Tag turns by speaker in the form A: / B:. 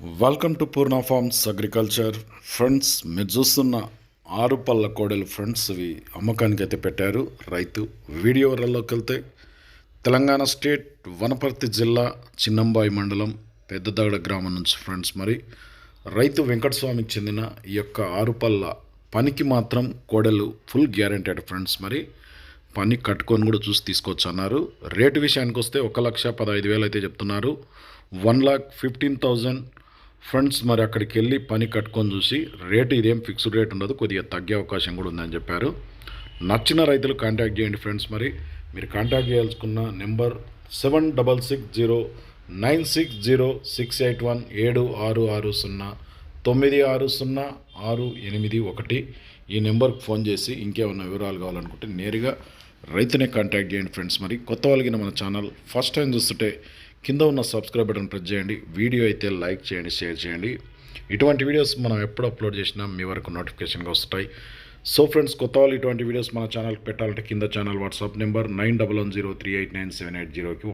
A: Welcome to Purna farms agriculture friends మీరు చూస్తున్న ఆరు పళ్ళ కోడలు ఫ్రెండ్స్ ఇవి అమ్మకానికి అయితే పెట్టారు. రైతు వీడియో వరల్లోకి వెళ్తే తెలంగాణ స్టేట్ వనపర్తి జిల్లా చిన్నంబాయి మండలం పెద్దదగడ గ్రామం నుంచి ఫ్రెండ్స్ మరి. రైతు వెంకటస్వామికి చెందిన ఈ యొక్క ఆరు పళ్ళ పనికి మాత్రం కోడలు ఫుల్ గ్యారెంటెడ్ ఫ్రెండ్స్ మరి. పని కట్టుకొని కూడా చూసి తీసుకోవచ్చు అన్నారు. రేటు విషయానికి వస్తే ఒక లక్ష పదహైదు వేలు అయితే చెప్తున్నారు. One lakh fifteen thousand friends మరి అక్కడికి వెళ్ళి పని కట్టుకొని చూసి రేటు ఇదేం ఫిక్స్డ్ రేట్ ఉండదు కొద్దిగా తగ్గే అవకాశం కూడా ఉందని చెప్పారు నచ్చిన రైతులు కాంటాక్ట్ చేయండి ఫ్రెండ్స్ మరి మీరు contact చేయాల్సుకున్న number seven double six zero nine six zero six eight one ఏడు ఆరు ఆరు సున్నా తొమ్మిది ఆరు సున్నా ఆరు ఎనిమిది ఒకటి ఈ నెంబర్కి ఫోన్ చేసి ఇంకేమైనా వివరాలు కావాలనుకుంటే నేరుగా రైతునే కాంటాక్ట్ చేయండి ఫ్రెండ్స్ మరి కొత్త వాళ్ళకి మన ఛానల్ ఫస్ట్ టైం చూస్తుంటే కింద ఉన్న సబ్స్క్రైబ్ బటన్ ప్రెస్ చేయండి. వీడియో అయితే లైక్ చేయండి షేర్ చేయండి. ఇటువంటి వీడియోస్ మనం ఎప్పుడు అప్లోడ్ చేసినా మీ వరకు నోటిఫికేషన్గా వస్తాయి. సో ఫ్రెండ్స్ కొత్త వాళ్ళు ఇటువంటి వీడియోస్ మన ఛానల్కి పెట్టాలంటే కింద channel WhatsApp number nine double one zero three eight nine seven eight జీరోకి